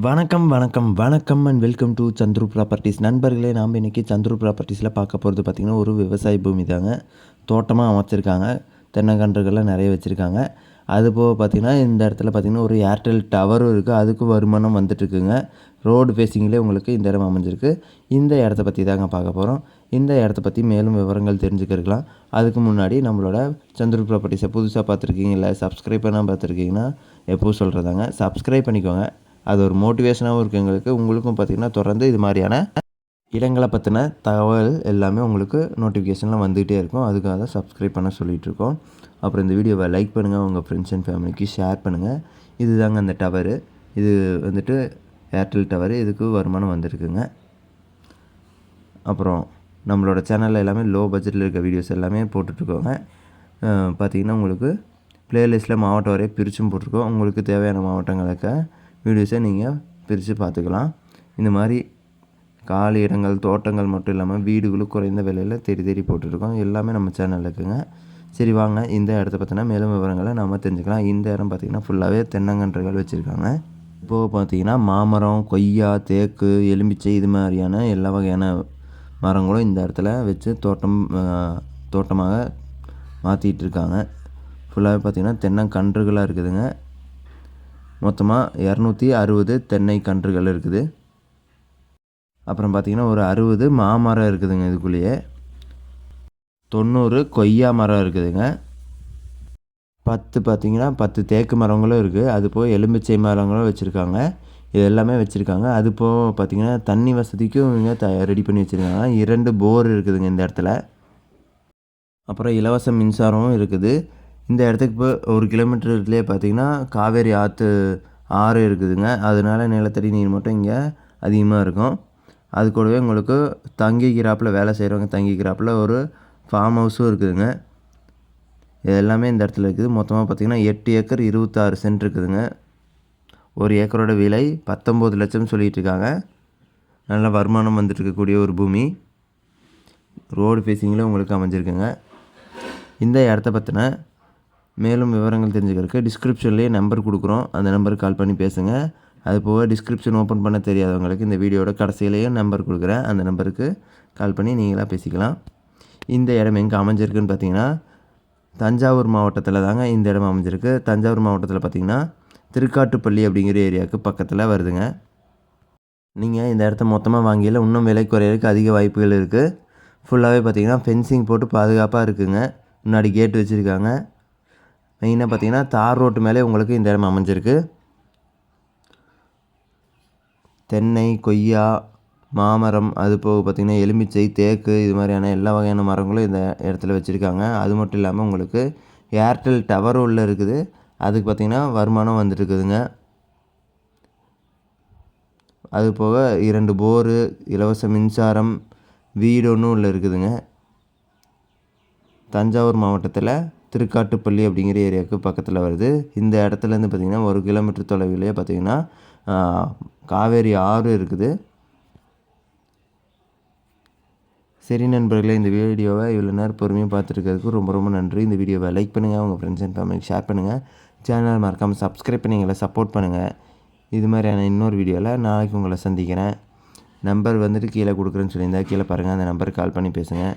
வணக்கம் வணக்கம் வணக்கம் and welcome to Chandru properties நண்பர்களே நாம் இன்றைக்கி சந்துரு ப்ராப்பர்ட்டிஸில் பார்க்க போகிறது பார்த்திங்கன்னா ஒரு விவசாய பூமி தாங்க. தோட்டமாக அமைச்சிருக்காங்க. தென்னங்கன்றுகள்லாம் நிறைய வச்சுருக்காங்க. அது போக பார்த்திங்கன்னா இந்த இடத்துல பார்த்திங்கன்னா ஒரு ஏர்டெல் டவரும் இருக்குது அதுக்கு வருமானம் வந்துட்டுருக்குங்க. ரோடு ஃபேஸிங்லேயே உங்களுக்கு இந்த இடம் அமைஞ்சிருக்கு. இந்த இடத்த பற்றி தாங்க பார்க்க போகிறோம் இந்த இடத்த பற்றி மேலும் விவரங்கள் தெரிஞ்சுக்கிறக்கலாம் அதுக்கு முன்னாடி நம்மளோட சந்திர ப்ராப்பர்ட்டிஸை புதுசாக பார்த்துருக்கீங்க இல்லை சப்ஸ்கிரைப் பண்ணால் பார்த்துருக்கீங்கன்னா எப்போவும் சொல்கிறதாங்க சப்ஸ்கிரைப் பண்ணிக்கோங்க. அது ஒரு மோட்டிவேஷனாகவும் இருக்குது எங்களுக்கு. உங்களுக்கும் பார்த்திங்கன்னா தொடர்ந்து இது மாதிரியான இடங்களை பற்றின தகவல் எல்லாமே உங்களுக்கு நோட்டிஃபிகேஷன்லாம் வந்துகிட்டே இருக்கும். அதுக்காக தான் சப்ஸ்கிரைப் பண்ண சொல்லிகிட்டு இருக்கோம். அப்புறம் இந்த வீடியோவை லைக் பண்ணுங்கள் உங்கள் ஃப்ரெண்ட்ஸ் அண்ட் ஃபேமிலிக்கு ஷேர் பண்ணுங்கள் இது தாங்க அந்த டவரு இது வந்துட்டு ஏர்டெல் டவரு இதுக்கு வருமானம் வந்திருக்குங்க. அப்புறம் நம்மளோட சேனலில் எல்லாமே லோ பட்ஜெட்டில் இருக்க வீடியோஸ் எல்லாமே போட்டுட்ருக்கோங்க. பார்த்தீங்கன்னா உங்களுக்கு ப்ளேலிஸ்ட்டில் மாவட்டம் வரைய பிரிச்சும் போட்டிருக்கோம். உங்களுக்கு தேவையான மாவட்டங்களுக்கு வீடியோஸை நீங்கள் பிரித்து பார்த்துக்கலாம். இந்த மாதிரி காலி இடங்கள் தோட்டங்கள் மட்டும் இல்லாமல் வீடுகளும் குறைந்த விலையில் தேடி தேடி போட்டுருக்கோம். எல்லாமே நம்ம சேனலில் இருக்குங்க. சரி வாங்க. இந்த இடத்த பார்த்தீங்கன்னா மேலும் விவரங்களை நம்ம தெரிஞ்சுக்கலாம். இந்த இடம் பார்த்திங்கன்னா ஃபுல்லாகவே தென்னங்கன்றுகள் வச்சுருக்காங்க. இப்போது பார்த்தீங்கன்னா மாமரம் கொய்யா தேக்கு எலுமிச்சை இது மாதிரியான எல்லா வகையான மரங்களும் இந்த இடத்துல வச்சு தோட்டம் தோட்டமாக மாற்றிட்டு இருக்காங்க. ஃபுல்லாகவே பார்த்திங்கன்னா தென்னங்கன்றுகளாக இருக்குதுங்க. மொத்தமாக இரநூத்தி அறுபது தென்னை கன்றுகள் இருக்குது. அப்புறம் பார்த்திங்கன்னா ஒரு அறுபது மாமரம் இருக்குதுங்க இதுக்குள்ளேயே. தொண்ணூறு கொய்யா மரம் இருக்குதுங்க. பத்து பார்த்திங்கன்னா பத்து தேக்கு மரங்களும் இருக்குது அது போக எலுமிச்சை மரங்களும் வச்சுருக்காங்க. இது எல்லாமே வச்சுருக்காங்க. அது போக பார்த்திங்கன்னா தண்ணி வசதிக்கும் இவங்க த ரெடி பண்ணி வச்சுருக்காங்க. இரண்டு போர் இருக்குதுங்க இந்த இடத்துல. அப்புறம் இலவச மின்சாரமும் இருக்குது. இந்த இடத்துக்கு இப்போ ஒரு கிலோமீட்டர்லேயே பார்த்தீங்கன்னா காவேரி ஆற்று ஆறு இருக்குதுங்க. அதனால நிலத்தடி நீர் மட்டும் இங்கே அதிகமாக இருக்கும். அது கூடவே உங்களுக்கு தங்கிக்கிறாப்பில் வேலை செய்கிறவங்க தங்கிக்கிறாப்பில் ஒரு ஃபார்ம் ஹவுஸும் இருக்குதுங்க. இது எல்லாமே இந்த இடத்துல இருக்குது. மொத்தமாக பார்த்திங்கன்னா எட்டு ஏக்கர் இருபத்தாறு சென்ட் இருக்குதுங்க. ஒரு ஏக்கரோட விலை பத்தொம்போது லட்சம் சொல்லிகிட்டு இருக்காங்க. நல்ல வருமானம் வந்துட்டுருக்கக்கூடிய ஒரு பூமி. ரோடு ஃபேஸிங்கில் உங்களுக்கு அமைஞ்சிருக்குங்க. இந்த இடத்த பற்றின மேலும் விவரங்கள் தெரிஞ்சுக்கிறதுக்கு டிஸ்கிரிப்ஷன்லேயே நம்பர் கொடுக்குறோம். அந்த நம்பருக்கு கால் பண்ணி பேசுங்கள் அது போக டிஸ்கிரிப்ஷன் ஓப்பன் பண்ண தெரியாதவங்களுக்கு இந்த வீடியோட கடைசியிலேயே நம்பர் கொடுக்குறேன். அந்த நம்பருக்கு கால் பண்ணி நீங்களாக பேசிக்கலாம். இந்த இடம் எங்கே அமைஞ்சிருக்குன்னு பார்த்தீங்கன்னா தஞ்சாவூர் மாவட்டத்தில் தாங்க இந்த இடம் அமைஞ்சிருக்கு. தஞ்சாவூர் மாவட்டத்தில் பார்த்தீங்கன்னா திருக்காட்டுப்பள்ளி அப்படிங்கிற ஏரியாவுக்கு பக்கத்தில் வருதுங்க. நீங்கள் இந்த இடத்த மொத்தமாக வாங்கியில் இன்னும் விலை குறையிறதுக்கு அதிக வாய்ப்புகள் இருக்குது ஃபுல்லாகவே பார்த்தீங்கன்னா ஃபென்சிங் போட்டு பாதுகாப்பாக இருக்குங்க. முன்னாடி கேட் வச்சுருக்காங்க. மெயினாக பார்த்தீங்கன்னா தார் ரோட்டு மேலே உங்களுக்கு இந்த இடம் அமைஞ்சிருக்கு. தென்னை கொய்யா மாமரம் அது போக பார்த்திங்கன்னா எலுமிச்சை தேக்கு இது மாதிரியான எல்லா வகையான மரங்களும் இந்த இடத்துல வச்சுருக்காங்க. அது மட்டும் இல்லாமல் உங்களுக்கு ஏர்டெல் டவரும் உள்ளே இருக்குது. அதுக்கு பார்த்திங்கன்னா வருமானம் வந்துட்டுருக்குதுங்க. அது போக இரண்டு போரு இலவச மின்சாரம் வீடு ஒன்றும் உள்ளே இருக்குதுங்க. தஞ்சாவூர் மாவட்டத்தில் திருக்காட்டுப்பள்ளி அப்படிங்கிற ஏரியாவுக்கு பக்கத்தில் வருது. இந்த இடத்துலேருந்து பார்த்திங்கன்னா ஒரு கிலோமீட்டர் தொலைவிலேயே பார்த்திங்கன்னா காவேரி ஆறு இருக்குது. சரி நண்பர்களே இந்த வீடியோவை இவ்வளோ நேரம் பொறுமையாக பார்த்துருக்கிறதுக்கு ரொம்ப ரொம்ப நன்றி. இந்த வீடியோவை லைக் பண்ணுங்கள் உங்கள் ஃப்ரெண்ட்ஸ் அண்ட் ஃபேமிலிக்கு ஷேர் பண்ணுங்கள் சேனல் மறக்காமல் சப்ஸ்கிரைப் பண்ணி எங்களை சப்போர்ட் பண்ணுங்கள் இது மாதிரியான இன்னொரு வீடியோவில் நாளைக்கு உங்களை சந்திக்கிறேன். நம்பர் வந்துட்டு கீழே கொடுக்குறேன்னு சொல்லியிருந்தா கீழே பாருங்கள் அந்த நம்பருக்கு கால் பண்ணி பேசுங்கள்